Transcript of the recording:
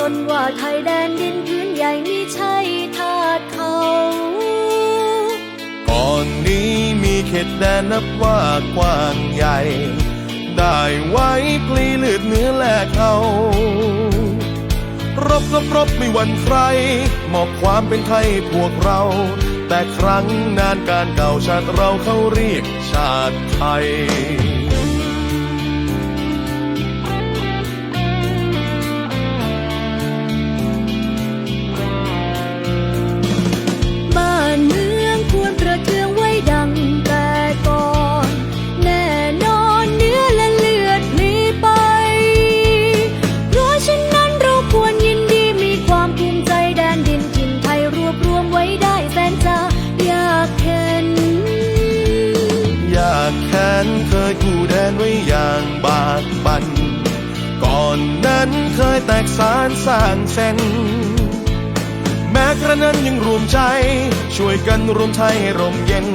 ตนว่าไทยแดนดินพื้นใหญ่มีใช่ทาสเขา ก่อนนี้มีเขตแดนนับว่ากว้างใหญ่ ได้ไว้พลีเลือดเนื้อแลกเขารบกับรบไม่หวั่นใคร มอบความเป็นไทยพวกเรา แต่ครั้งนานการเก่าชาติเราเขาเรียกชาติไทยากแค้นเคยกู้แดนไว้อย่างบากบันก่อนนั้นเคยแตกสารสร้างเส้นแม้กระนั้นยังรวมใจ ช่วยกันรวมไทยให้ร่มเย็น